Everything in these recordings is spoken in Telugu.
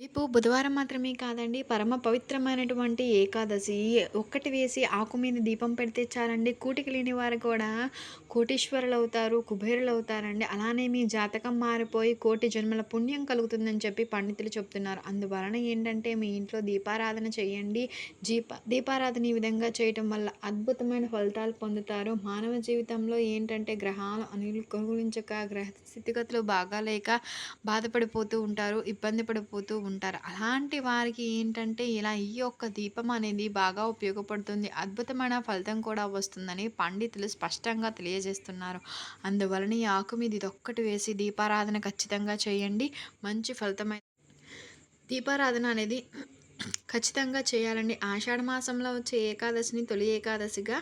రేపు బుధవారం మాత్రమే కాదండి పరమ పవిత్రమైనటువంటి ఏకాదశి. ఒక్కటి వేసి ఆకు మీద దీపం పెడితే చాలండి. కూటికి లేని వారు కూడా కోటీశ్వరులు అవుతారు కుబేరులు అవుతారండి అలానే మీ జాతకం మారిపోయి కోటి జన్మల పుణ్యం కలుగుతుందని చెప్పి పండితులు చెప్తున్నారు. అందువలన ఏంటంటే మీ ఇంట్లో దీపారాధన చేయండి. దీప దీపారాధన ఈ విధంగా చేయటం వల్ల అద్భుతమైన ఫలితాలు పొందుతారు. మానవ జీవితంలో ఏంటంటే గ్రహాలు అనుకూలించక గ్రహ స్థితిగతులు బాగాలేక బాధపడిపోతూ ఉంటారు ఇబ్బంది పడిపోతూ ఉంటారు. అలాంటి వారికి ఏంటంటే ఇలా ఈ యొక్క దీపం అనేది బాగా ఉపయోగపడుతుంది. అద్భుతమైన ఫలితం కూడా వస్తుందని పండితులు స్పష్టంగా తెలియజేస్తున్నారు. అందువలన ఈ ఆకు మీద ఇదొక్కటి వేసి దీపారాధన ఖచ్చితంగా చేయండి. మంచి ఫలితమై దీపారాధన అనేది ఖచ్చితంగా చేయాలండి. ఆషాఢ మాసంలో వచ్చే ఏకాదశిని తొలి ఏకాదశిగా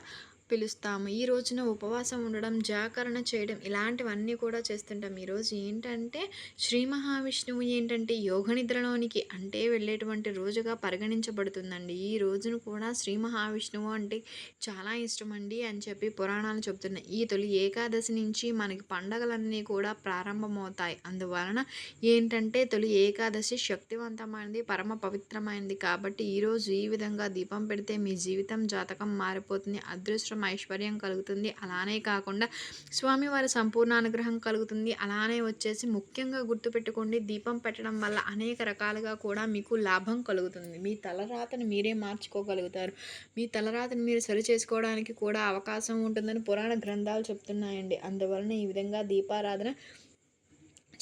పిలుస్తాము. ఈ రోజున ఉపవాసం ఉండడం జాగరణ చేయడం ఇలాంటివన్నీ కూడా చేస్తుంటాం. ఈరోజు ఏంటంటే శ్రీ మహావిష్ణువు ఏంటంటే యోగ నిద్రలోనికి అంటే వెళ్ళేటువంటి రోజుగా పరిగణించబడుతుందండి. ఈ రోజును కూడా శ్రీ మహావిష్ణువు అంటే చాలా ఇష్టం అండి అని చెప్పి పురాణాలు చెబుతున్నాయి. ఈ తొలి ఏకాదశి నుంచి మనకి పండగలన్నీ కూడా ప్రారంభమవుతాయి. అందువలన ఏంటంటే తొలి ఏకాదశి శక్తివంతమైనది పరమ పవిత్రమైనది. కాబట్టి ఈరోజు ఈ విధంగా దీపం పెడితే మీ జీవితం జాతకం మారిపోతుంది. అదృష్టం ఐశ్వర్యం కలుగుతుంది. అలానే కాకుండా స్వామివారి సంపూర్ణ అనుగ్రహం కలుగుతుంది. అలానే వచ్చేసి ముఖ్యంగా గుర్తుపెట్టుకోండి దీపం పెట్టడం వల్ల అనేక రకాలుగా కూడా మీకు లాభం కలుగుతుంది. మీ తలరాతను మీరే మార్చుకోగలుగుతారు. మీ తలరాతను మీరు సరి చేసుకోవడానికి కూడా అవకాశం ఉంటుందని పురాణ గ్రంథాలు చెప్తున్నాయండి. అందువలన ఈ విధంగా దీపారాధన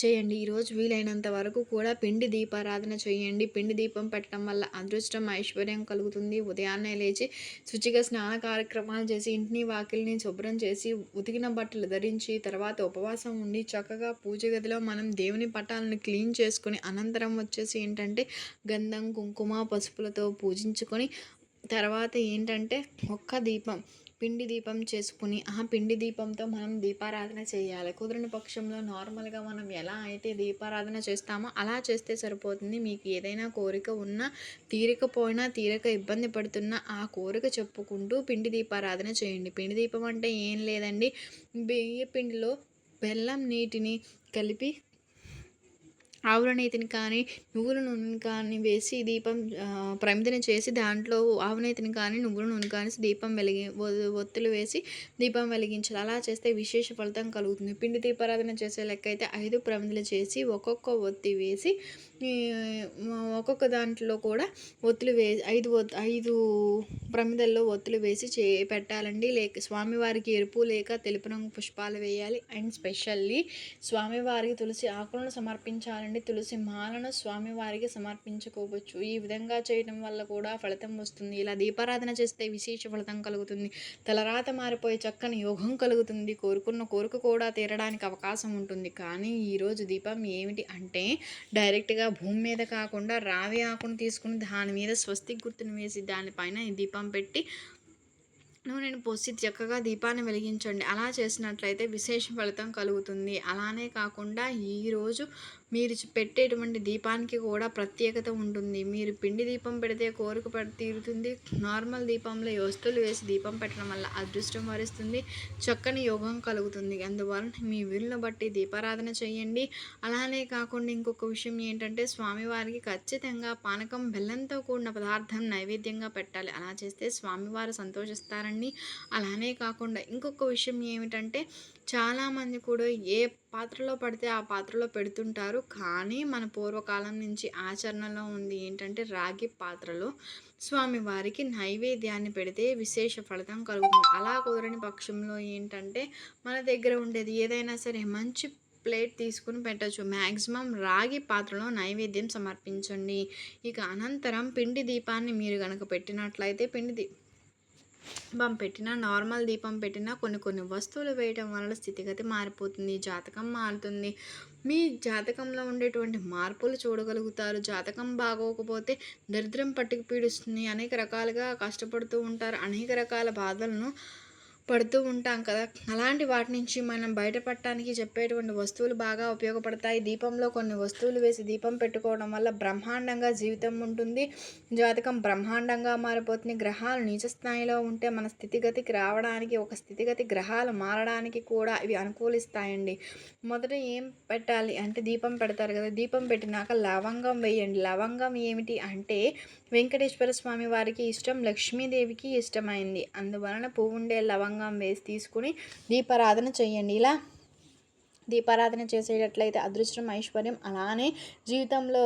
చేయండి. ఈరోజు వీలైనంత వరకు కూడా పిండి దీపారాధన చేయండి. పిండి దీపం పెట్టడం వల్ల అదృష్టం ఐశ్వర్యం కలుగుతుంది. ఉదయాన్నే లేచి శుచిగా స్నాన కార్యక్రమాలు చేసి ఇంటిని వాకిల్ని శుభ్రం చేసి ఉతికిన బట్టలు ధరించి తర్వాత ఉపవాసం ఉండి చక్కగా పూజ గదిలో మనం దేవుని పటాలను క్లీన్ చేసుకొని అనంతరం వచ్చేసి ఏంటంటే గంధం కుంకుమ పసుపులతో పూజించుకొని తర్వాత ఏంటంటే ఒక్క దీపం పిండి దీపం చేసుకుని ఆ పిండి దీపంతో మనం దీపారాధన చేయాలి. కుదిరిన పక్షంలో నార్మల్గా మనం ఎలా అయితే దీపారాధన చేస్తామో అలా చేస్తే సరిపోతుంది. మీకు ఏదైనా కోరిక ఉన్నా తీరకపోయినా తీరక ఇబ్బంది పడుతున్నా ఆ కోరిక చెప్పుకుంటూ పిండి దీపారాధన చేయండి. పిండి దీపం అంటే ఏం లేదండి. బియ్య పిండిలో బెల్లం నీటిని కలిపి ఆవుల నేతిని కానీ నువ్వుల నూనెని కానీ వేసి దీపం ప్రమిదన చేసి దాంట్లో ఆవు నేతిని కానీ నువ్వుల నూనె కానీ దీపం వెలిగి ఒత్తులు వేసి దీపం వెలిగించాలి. అలా చేస్తే విశేష ఫలితం కలుగుతుంది. పిండి దీపారాధన చేసే లెక్క అయితే ఐదు ప్రమిదలు చేసి ఒక్కొక్క ఒత్తి వేసి ఒక్కొక్క దాంట్లో కూడా ఒత్తులు వే ఐదు ఐదు ప్రమిదల్లో ఒత్తులు వేసి చే పెట్టాలండి. లేక స్వామివారికి ఎరుపు లేక తెలుపు రంగు పుష్పాలు వేయాలి. అండ్ స్పెషల్లీ స్వామివారికి తులసి ఆకులను సమర్పించాలండి. నుండి తులసి మాలను స్వామివారికి సమర్పించుకోవచ్చు. ఈ విధంగా చేయడం వల్ల కూడా ఫలితం వస్తుంది. ఇలా దీపారాధన చేస్తే విశేష ఫలితం కలుగుతుంది. తలరాత మారిపోయే చక్కని యోగం కలుగుతుంది. కోరుకున్న కోరిక కూడా తీరడానికి అవకాశం ఉంటుంది. కానీ ఈరోజు దీపం ఏమిటి అంటే డైరెక్ట్గా భూమి మీద కాకుండా రావి ఆకును తీసుకుని దాని మీద స్వస్తి గుర్తును వేసి దానిపైన ఈ దీపం పెట్టి నూనెను పోసి చక్కగా దీపాన్ని వెలిగించండి. అలా చేసినట్లయితే విశేష ఫలితం కలుగుతుంది. అలానే కాకుండా ఈరోజు మీరు పెట్టేటువంటి దీపానికి కూడా ప్రత్యేకత ఉంటుంది. మీరు పిండి దీపం పెడితే కోరిక తీరుతుంది. నార్మల్ దీపంలో వస్తువులు వేసి దీపం పెట్టడం వల్ల అదృష్టం వరిస్తుంది. చక్కని యోగం కలుగుతుంది. అందువలన మీ వీలును బట్టి దీపారాధన చేయండి. అలానే కాకుండా ఇంకొక విషయం ఏంటంటే స్వామివారికి ఖచ్చితంగా పానకం బెల్లంతో కూడిన పదార్థం నైవేద్యంగా పెట్టాలి. అలా చేస్తే స్వామివారు సంతోషిస్తారండి అలానే కాకుండా ఇంకొక విషయం ఏమిటంటే చాలామంది కూడా ఏ పాత్రలో పడితే ఆ పాత్రలో పెడుతుంటారు. కానీ మన పూర్వకాలం నుంచి ఆచరణలో ఉంది ఏంటంటే రాగి పాత్రలో. స్వామివారికి నైవేద్యాన్ని పెడితే విశేష ఫలితం కలుగుతుంది. అలా కుదరని పక్షంలో ఏంటంటే మన దగ్గర ఉండేది ఏదైనా సరే మంచి ప్లేట్ తీసుకుని పెట్టచ్చు. మ్యాక్సిమం రాగి పాత్రలో నైవేద్యం సమర్పించండి. ఇక అనంతరం పిండి దీపాన్ని మీరు కనుక పెట్టినట్లయితే పిండి దీ దీపం పెట్టినా నార్మల్ దీపం పెట్టినా కొన్ని కొన్ని వస్తువులు వేయటం వల్ల స్థితిగతి మారిపోతుంది జాతకం మారుతుంది. మీ జాతకంలో ఉండేటువంటి మార్పులు చూడగలుగుతారు. జాతకం బాగోకపోతే దరిద్రం పట్టుకు పీడిస్తుంది. అనేక రకాలుగా కష్టపడుతూ ఉంటారు. అనేక రకాల బాధలను పడుతూ ఉంటాం కదా. అలాంటి వాటి నుంచి మనం బయటపడటానికి చెప్పేటువంటి వస్తువులు బాగా ఉపయోగపడతాయి. దీపంలో కొన్ని వస్తువులు వేసి దీపం పెట్టుకోవడం వల్ల బ్రహ్మాండంగా జీవితం ఉంటుంది. జాతకం బ్రహ్మాండంగా మారిపోతుంది. గ్రహాలు నీచ స్థాయిలో ఉంటే మన స్థితిగతికి రావడానికి ఒక స్థితిగతి గ్రహాలు మారడానికి కూడా ఇవి అనుకూలిస్తాయండి. మొదట ఏం పెట్టాలి అంటే దీపం పెడతారు కదా. దీపం పెట్టినాక లవంగం వేయండి. లవంగం ఏమిటి అంటే వెంకటేశ్వర స్వామి వారికి ఇష్టం లక్ష్మీదేవికి ఇష్టమైంది. అందువలన పువ్వుండే లవంగం లవంగం వేసి తీసుకుని దీపారాధన చేయండి. ఇలా దీపారాధన చేసేటట్లయితే అదృష్టం ఐశ్వర్యం అలానే జీవితంలో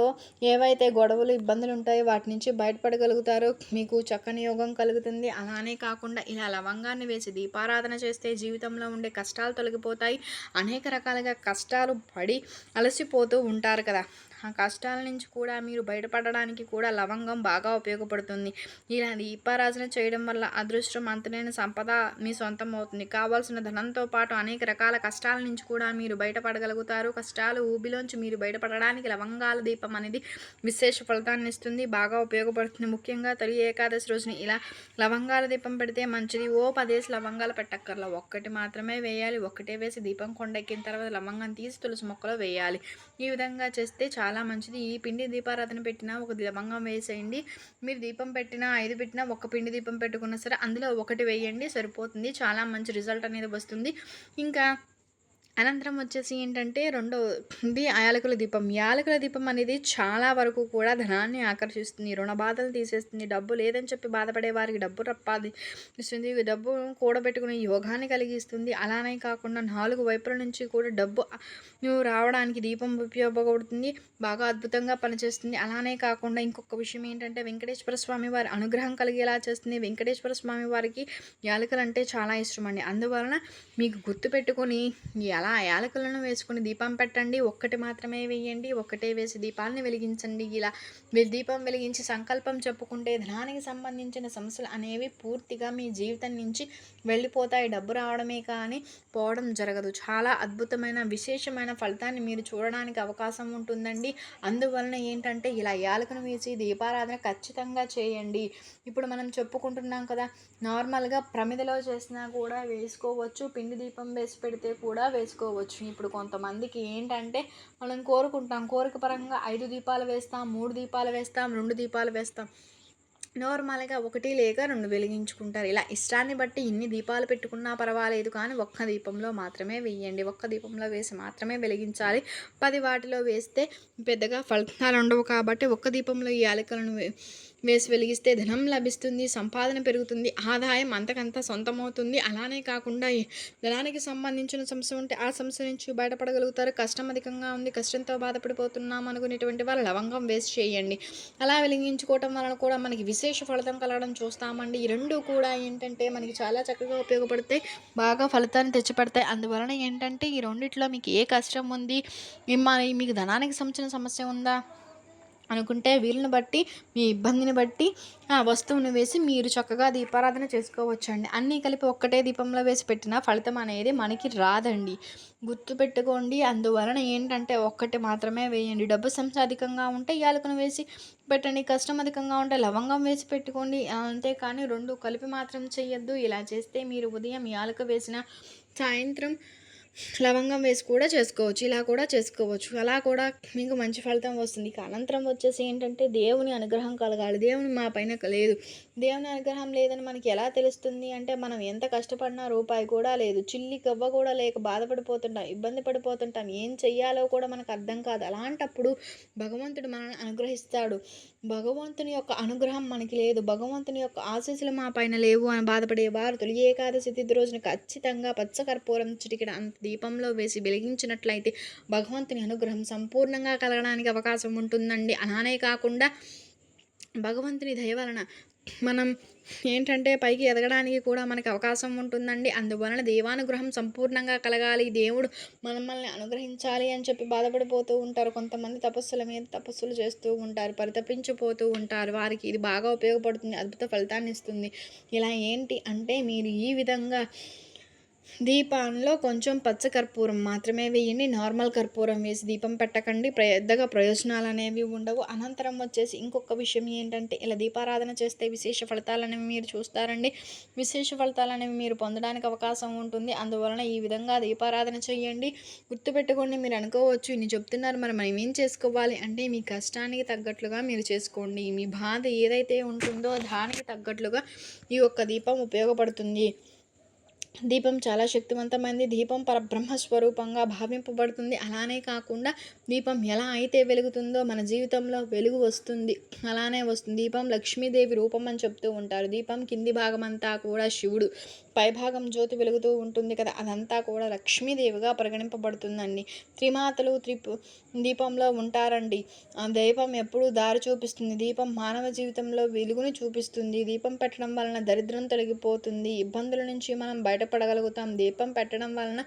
ఏవైతే గొడవలు ఇబ్బందులు ఉంటాయో వాటి నుంచి బయటపడగలుగుతారో. మీకు చక్కని యోగం కలుగుతుంది. అలానే కాకుండా ఇలా లవంగాన్ని వేసి దీపారాధన చేస్తే జీవితంలో ఉండే కష్టాలు తొలగిపోతాయి. అనేక రకాలుగా కష్టాలు పడి అలసిపోతూ ఉంటారు కదా. ఆ కష్టాల నుంచి కూడా మీరు బయటపడడానికి కూడా లవంగం బాగా ఉపయోగపడుతుంది. ఇలా దీపారాధన చేయడం వల్ల అదృష్టం అంతలేని సంపద మీ సొంతం అవుతుంది. కావాల్సిన ధనంతో పాటు అనేక రకాల కష్టాల నుంచి కూడా మీరు బయటపడగలుగుతారు. కష్టాలు ఊబిలోంచి మీరు బయటపడడానికి లవంగాల దీపం అనేది విశేష ఫలితాన్ని ఇస్తుంది. బాగా ఉపయోగపడుతుంది. ముఖ్యంగా తొలి ఏకాదశి రోజున ఇలా లవంగాల దీపం పెడితే మంచిది. ఓ పదేసి లవంగాలు పెట్టక్కర్లా. ఒక్కటి మాత్రమే వేయాలి. ఒక్కటే వేసి దీపం కొండెక్కిన తర్వాత లవంగం తీసి తులసి మొక్కలో వేయాలి. ఈ విధంగా చేస్తే చాలా చాలా మంచిది. ఈ పిండి దీపారాధన పెట్టినా ఒక లవంగం వేసేయండి. మీరు దీపం పెట్టినా ఐదు పెట్టినా ఒక పిండి దీపం పెట్టుకున్నా సరే అందులో ఒకటి వేయండి సరిపోతుంది. చాలా మంచి రిజల్ట్ అనేది వస్తుంది. ఇంకా అనంతరం వచ్చేసి ఏంటంటే రెండోది యాలకుల దీపం. యాలకుల దీపం అనేది చాలా వరకు కూడా ధనాన్ని ఆకర్షిస్తుంది. రుణ బాధలు తీసేస్తుంది. డబ్బు లేదని చెప్పి బాధపడే వారికి డబ్బు రప్పాది ఇస్తుంది. డబ్బు కూడబెట్టుకునే యోగాన్ని కలిగిస్తుంది. అలానే కాకుండా నాలుగు వైపుల నుంచి కూడా డబ్బు రావడానికి దీపం ఉపయోగపడుతుంది. బాగా అద్భుతంగా పనిచేస్తుంది. అలానే కాకుండా ఇంకొక విషయం ఏంటంటే వెంకటేశ్వర స్వామి వారి అనుగ్రహం కలిగేలా చేస్తుంది. వెంకటేశ్వర స్వామి వారికి యాలకులు అంటే చాలా ఇష్టం అండి. అందువలన మీకు గుర్తుపెట్టుకొని అలా యాలకులను వేసుకుని దీపం పెట్టండి. ఒక్కటి మాత్రమే వేయండి. ఒక్కటే వేసి దీపాలని వెలిగించండి. ఇలా మీరు దీపం వెలిగించి సంకల్పం చెప్పుకుంటే ధనానికి సంబంధించిన సమస్యలు అనేవి పూర్తిగా మీ జీవితం నుంచి వెళ్ళిపోతాయి. డబ్బు రావడమే కానీ పోవడం జరగదు. చాలా అద్భుతమైన విశేషమైన ఫలితాన్ని మీరు చూడడానికి అవకాశం ఉంటుందండి. అందువలన ఏంటంటే ఇలా యాలకును వేసి దీపారాధన ఖచ్చితంగా చేయండి. ఇప్పుడు మనం చెప్పుకుంటున్నాం కదా నార్మల్గా ప్రమిదలో చేసినా కూడా వేసుకోవచ్చు. పిండి దీపం వేసి పెడితే కూడా వేసుకోవచ్చు చేసుకోవచ్చు ఇప్పుడు కొంతమందికి ఏంటంటే మనం కోరుకుంటాం కోరిక పరంగా ఐదు దీపాలు వేస్తాం మూడు దీపాలు వేస్తాం రెండు దీపాలు వేస్తాం. నార్మల్గా ఒకటి లేక రెండు వెలిగించుకుంటారు. ఇలా ఇష్టాన్ని బట్టి ఇన్ని దీపాలు పెట్టుకున్నా పర్వాలేదు కానీ ఒక్క దీపంలో మాత్రమే వేయండి. ఒక్క దీపంలో వేసి మాత్రమే వెలిగించాలి. పది వాటిలో వేస్తే పెద్దగా ఫలితాలు ఉండవు కాబట్టి ఒక్క దీపంలో ఈ యాలకలను వేసి వెలిగిస్తే ధనం లభిస్తుంది సంపాదన పెరుగుతుంది ఆదాయం అంతకంత సొంతమవుతుంది. అలానే కాకుండా ధనానికి సంబంధించిన సమస్య ఉంటే ఆ సమస్య నుంచి బయటపడగలుగుతారు. కష్టం అధికంగా ఉంది కష్టంతో బాధపడిపోతున్నాం అనుకునేటువంటి వారు లవంగం వేస్ట్ చేయండి. అలా వెలిగించుకోవటం వలన కూడా మనకి విశేష ఫలితం కలగడం చూస్తామండి. ఈ రెండు కూడా ఏంటంటే మనకి చాలా చక్కగా ఉపయోగపడతాయి బాగా ఫలితాన్ని తెచ్చిపెడతాయి. అందువలన ఏంటంటే ఈ రెండిట్లో మీకు ఏ కష్టం ఉంది మీకు ధనానికి సంబంధించిన సమస్య ఉందా? అనుకుంటే వీళ్ళని బట్టి మీ ఇబ్బందిని బట్టి ఆ వస్తువుని వేసి మీరు చక్కగా దీపారాధన చేసుకోవచ్చండి. అన్నీ కలిపి ఒక్కటే దీపంలో వేసి పెట్టిన ఫలితం అనేది మనకి రాదండి. గుర్తుపెట్టుకోండి అందువలన ఏంటంటే ఒక్కటి మాత్రమే వేయండి. డబ్బు సంస్థ అధికంగా ఉంటే యాలకును వేసి పెట్టండి. కష్టం అధికంగా ఉంటే లవంగం వేసి పెట్టుకోండి. అంతేకాని రెండు కలిపి మాత్రం చేయొద్దు. ఇలా చేస్తే మీరు ఉదయం యాలక వేసిన సాయంత్రం లవంగం వేసి కూడా చేసుకోవచ్చు ఇలా కూడా చేసుకోవచ్చు. అలా కూడా మీకు మంచి ఫలితం వస్తుంది. ఇక అనంతరం వచ్చేసి ఏంటంటే దేవుని అనుగ్రహం కలగాలి. దేవుని మా పైన లేదు. దేవుని అనుగ్రహం లేదని మనకి ఎలా తెలుస్తుంది అంటే మనం ఎంత కష్టపడినా రూపాయి కూడా లేదు. చిల్లి కవ్వ కూడా లేక బాధపడిపోతుంటాం ఇబ్బంది పడిపోతుంటాం. ఏం చెయ్యాలో కూడా మనకు అర్థం కాదు. అలాంటప్పుడు భగవంతుడు మనల్ని అనుగ్రహిస్తాడు. భగవంతుని యొక్క అనుగ్రహం మనకి లేదు. భగవంతుని యొక్క ఆశీస్సులు మా పైన లేవు అని బాధపడే వారు తొలి ఏకాదశి తిథి రోజున ఖచ్చితంగా పచ్చకర్పూరం చిటికిన అంత దీపంలో వేసి వెలిగించినట్లయితే భగవంతుని అనుగ్రహం సంపూర్ణంగా కలగడానికి అవకాశం ఉంటుందండి. అలానే కాకుండా భగవంతుని దయ వలన మనం ఏంటంటే పైకి ఎదగడానికి కూడా మనకి అవకాశం ఉంటుందండి. అందువలన దేవానుగ్రహం సంపూర్ణంగా కలగాలి. దేవుడు మనల్ని అనుగ్రహించాలి అని చెప్పి బాధపడిపోతూ ఉంటారు. కొంతమంది తపస్సుల మీద తపస్సులు చేస్తూ ఉంటారు. పరితపించిపోతూ ఉంటారు. వారికి ఇది బాగా ఉపయోగపడుతుంది. అద్భుత ఫలితాన్ని ఇస్తుంది. ఇలా ఏంటి అంటే మీరు ఈ విధంగా దీపంలో కొంచెం పచ్చ కర్పూరం మాత్రమే వేయండి. నార్మల్ కర్పూరం వేసి దీపం పెట్టకండి. పెద్దగా ప్రయోజనాలు అనేవి ఉండవు. అనంతరం వచ్చేసి ఇంకొక విషయం ఏంటంటే ఇలా దీపారాధన చేస్తే విశేష ఫలితాలు అనేవి మీరు చూస్తారండి. విశేష ఫలితాలు అనేవి మీరు పొందడానికి అవకాశం ఉంటుంది. అందువలన ఈ విధంగా దీపారాధన చేయండి. గుర్తుపెట్టుకోండి మీరు అనుకోవచ్చు ఇన్ని చెప్తున్నారు మరి మనం ఏం చేసుకోవాలి అంటే మీ కష్టానికి తగ్గట్లుగా మీరు చేసుకోండి. మీ బాధ ఏదైతే ఉంటుందో దానికి తగ్గట్లుగా ఈ యొక్క దీపం ఉపయోగపడుతుంది. దీపం చాలా శక్తివంతమైనది దీపం పరబ్రహ్మ స్వరూపంగా భావింపబడుతుంది. అలానే కాకుండా దీపం ఎలా అయితే వెలుగుతుందో మన జీవితంలో వెలుగు వస్తుంది. అలానే వస్తుంది. దీపం లక్ష్మీదేవి రూపం అని చెప్తూ ఉంటారు. దీపం కింది భాగం అంతా కూడా శివుడు. పైభాగం జ్యోతి వెలుగుతూ ఉంటుంది కదా అదంతా కూడా లక్ష్మీదేవిగా పరిగణింపబడుతుందండి. త్రిమాతలు త్రిపు దీపంలో ఉంటారండి. ఆ దీపం ఎప్పుడు దారి చూపిస్తుంది. దీపం మానవ జీవితంలో వెలుగుని చూపిస్తుంది. దీపం పెట్టడం వలన దరిద్రం తొలగిపోతుంది. ఇబ్బందుల నుంచి మనం బయట బయటపడగలుగుతాం దీపం పెట్టడం వలన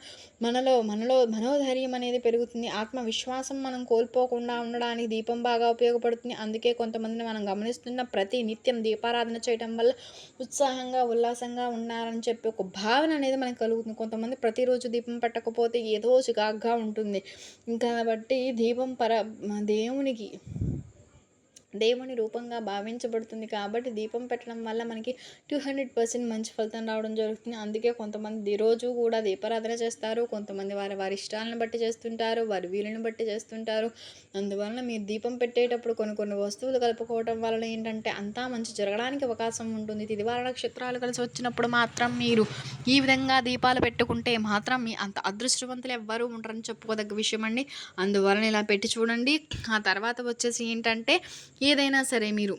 మనలో మనలో మనోధైర్యం అనేది పెరుగుతుంది. ఆత్మవిశ్వాసం మనం కోల్పోకుండా ఉండడానికి దీపం బాగా ఉపయోగపడుతుంది. అందుకే కొంతమందిని మనం గమనిస్తున్న ప్రతి నిత్యం దీపారాధన చేయడం వల్ల ఉత్సాహంగా ఉల్లాసంగా ఉన్నారని చెప్పి ఒక భావన అనేది మనకు కలుగుతుంది. కొంతమంది ప్రతిరోజు దీపం పెట్టకపోతే ఏదో చికాగ్గా ఉంటుంది. ఇంకా కాబట్టి దీపం పర దేవునికి దేవుని రూపంగా భావించబడుతుంది కాబట్టి దీపం పెట్టడం వల్ల మనకి టూ హండ్రెడ్ పర్సెంట్ మంచి ఫలితం రావడం జరుగుతుంది. అందుకే కొంతమంది రోజు కూడా దీపారాధన చేస్తారు. కొంతమంది వారి వారి ఇష్టాలను బట్టి చేస్తుంటారు వారి వీలుని బట్టి చేస్తుంటారు. అందువలన మీరు దీపం పెట్టేటప్పుడు కొన్ని కొన్ని వస్తువులు కలుపుకోవడం వలన ఏంటంటే అంతా మంచి జరగడానికి అవకాశం ఉంటుంది. తిదివార నక్షత్రాలు కలిసి వచ్చినప్పుడు మాత్రం మీరు ఈ విధంగా దీపాలు పెట్టుకుంటే మాత్రం మీ అంత అదృష్టవంతులు ఎవ్వరూ ఉండరని చెప్పుకోదగ్గ విషయం అండి. అందువలన ఇలా పెట్టి చూడండి. ఆ తర్వాత వచ్చేసి ఏంటంటే ఈ ఏదైనా సరే మీరు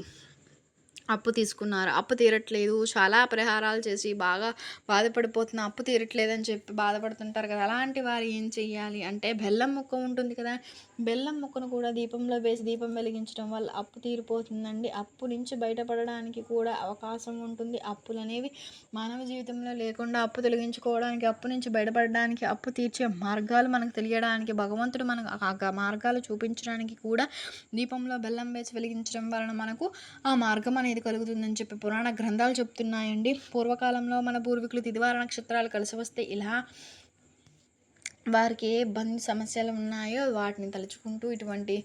అప్పు తీసుకున్నారు. అప్పు తీరట్లేదు. చాలా పరిహారాలు చేసి బాగా బాధపడిపోతున్న అప్పు తీరట్లేదని చెప్పి బాధపడుతుంటారు కదా. అలాంటి వారు ఏం చెయ్యాలి? అంటే బెల్లం ముక్క ఉంటుంది కదా. బెల్లం ముక్కను కూడా దీపంలో వేసి దీపం వెలిగించడం వల్ల అప్పు తీరిపోతుందండి. అప్పు నుంచి బయటపడడానికి కూడా అవకాశం ఉంటుంది. అప్పులు అనేవి మానవ జీవితంలో లేకుండా అప్పు తొలగించుకోవడానికి అప్పు నుంచి బయటపడడానికి అప్పు తీర్చే మార్గాలు మనకు తెలియడానికి భగవంతుడు మనకు ఆ మార్గాలు చూపించడానికి కూడా దీపంలో బెల్లం వేసి వెలిగించడం వలన మనకు ఆ మార్గం అనేది అనేది కలుగుతుందని చెప్పి పురాణ గ్రంథాలు చెప్తున్నాయండి. పూర్వకాలంలో మన పూర్వీకులు తిదివార నక్షత్రాలు కలిసి వస్తే ఇలా వారికి ఏ ఇబ్బంది సమస్యలు ఉన్నాయో వాటిని తలుచుకుంటూ ఇటువంటి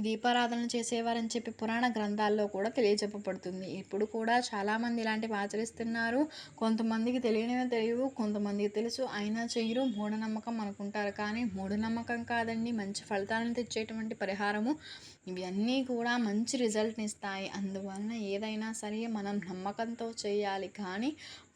దీపారాధన చేసేవారని చెప్పి పురాణ గ్రంథాల్లో కూడా తెలియజెప్పబడుతుంది. ఇప్పుడు కూడా చాలామంది ఇలాంటివి ఆచరిస్తున్నారు. కొంతమందికి తెలియనివే తెలియవు కొంతమందికి తెలుసు. అయినా చేయరు మూఢనమ్మకం అనుకుంటారు. కానీ మూఢనమ్మకం కాదండి. మంచి ఫలితాలను తెచ్చేటువంటి పరిహారము. ఇవన్నీ కూడా మంచి రిజల్ట్ని ఇస్తాయి. అందువలన ఏదైనా సరే మనం నమ్మకంతో చేయాలి. కానీ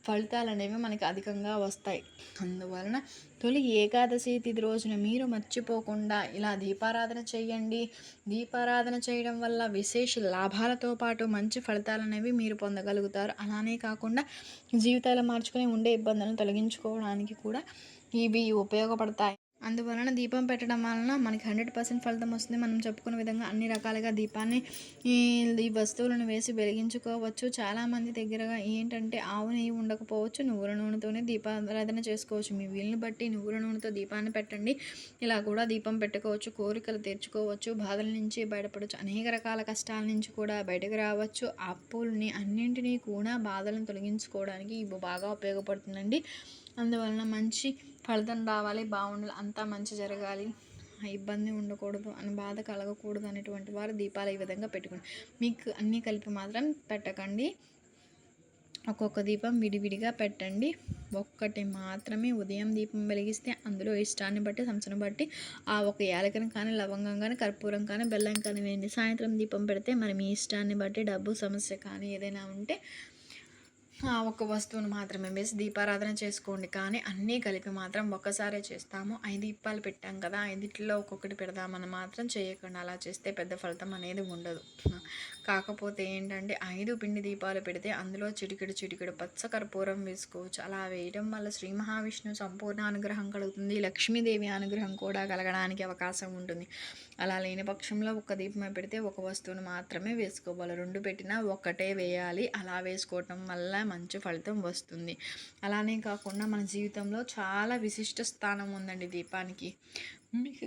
ఫలితాలు అనేవి మనకి అధికంగా వస్తాయి. అందువలన తొలి ఏకాదశి తిథి రోజున మీరు మర్చిపోకుండా ఇలా దీపారాధన చేయండి దీపారాధన చేయడం వల్ల విశేష లాభాలతో పాటు మంచి ఫలితాలు అనేవి మీరు పొందగలుగుతారు. అలానే కాకుండా జీవితాలు మార్చుకొని ఉండే ఇబ్బందులను తొలగించుకోవడానికి కూడా ఇవి ఉపయోగపడతాయి. అందువలన దీపం పెట్టడం వలన మనకి హండ్రెడ్ పర్సెంట్ ఫలితం వస్తుంది. మనం చెప్పుకున్న విధంగా అన్ని రకాలుగా దీపాన్ని ఈ వస్తువులను వేసి వెలిగించుకోవచ్చు. చాలామంది దగ్గరగా ఏంటంటే ఆవు నెయ్యి ఉండకపోవచ్చు. నువ్వుల నూనెతోనే దీపారాధన చేసుకోవచ్చు. మీ వీలుని బట్టి నువ్వుల నూనెతో దీపాన్ని పెట్టండి. ఇలా కూడా దీపం పెట్టుకోవచ్చు. కోరికలు తీర్చుకోవచ్చు. బాధల నుంచి బయటపడవచ్చు అనేక రకాల కష్టాల నుంచి కూడా బయటకు రావచ్చు. అప్పుల్ని అన్నింటినీ కూడా బాధలను తొలగించుకోవడానికి ఇవి బాగా ఉపయోగపడుతుందండి. అందువలన మంచి ఫలితం రావాలి బాగుండాలి అంతా మంచి జరగాలి. ఇబ్బంది ఉండకూడదు అని బాధ కలగకూడదు అనేటువంటి వారు దీపాలు ఈ విధంగా పెట్టుకోండి. మీకు అన్నీ కలిపి మాత్రం పెట్టకండి. ఒక్కొక్క దీపం విడివిడిగా పెట్టండి. ఒక్కటి మాత్రమే ఉదయం దీపం వెలిగిస్తే అందులో ఇష్టాన్ని బట్టి సంవత్సరం బట్టి ఆ ఒక యాలకని కానీ లవంగం కానీ కర్పూరం కానీ బెల్లం కానీ వేయండి. సాయంత్రం దీపం పెడితే మరి మీ ఇష్టాన్ని బట్టి డబ్బు సమస్య కానీ ఏదైనా ఉంటే ఆ ఒక వస్తువును మాత్రమే వేసి దీపారాధన చేసుకోండి కానీ అన్నీ కలిపి మాత్రం ఒక్కసారే చేస్తాము. ఐదు దీపాలు పెట్టాం కదా ఐదిట్లో ఒక్కొక్కటి పెడదామని మాత్రం చేయకుండా. అలా చేస్తే పెద్ద ఫలితం అనేది ఉండదు. కాకపోతే ఏంటంటే ఐదు పిండి దీపాలు పెడితే అందులో చిటికెడు చిటికెడు పచ్చ కర్పూరం వేసుకోవచ్చు. అలా వేయడం వల్ల శ్రీ మహావిష్ణు సంపూర్ణ అనుగ్రహం కలుగుతుంది. లక్ష్మీదేవి అనుగ్రహం కూడా కలగడానికి అవకాశం ఉంటుంది. అలా లేని పక్షంలో ఒక దీపమే పెడితే ఒక వస్తువును మాత్రమే వేసుకోవాలి. రెండు పెట్టినా ఒక్కటే వేయాలి. అలా వేసుకోవటం వల్ల మంచి ఫలితం వస్తుంది. అలానే కాకుండా మన జీవితంలో చాలా విశిష్ట స్థానం ఉందండి దీపానికి. మీకు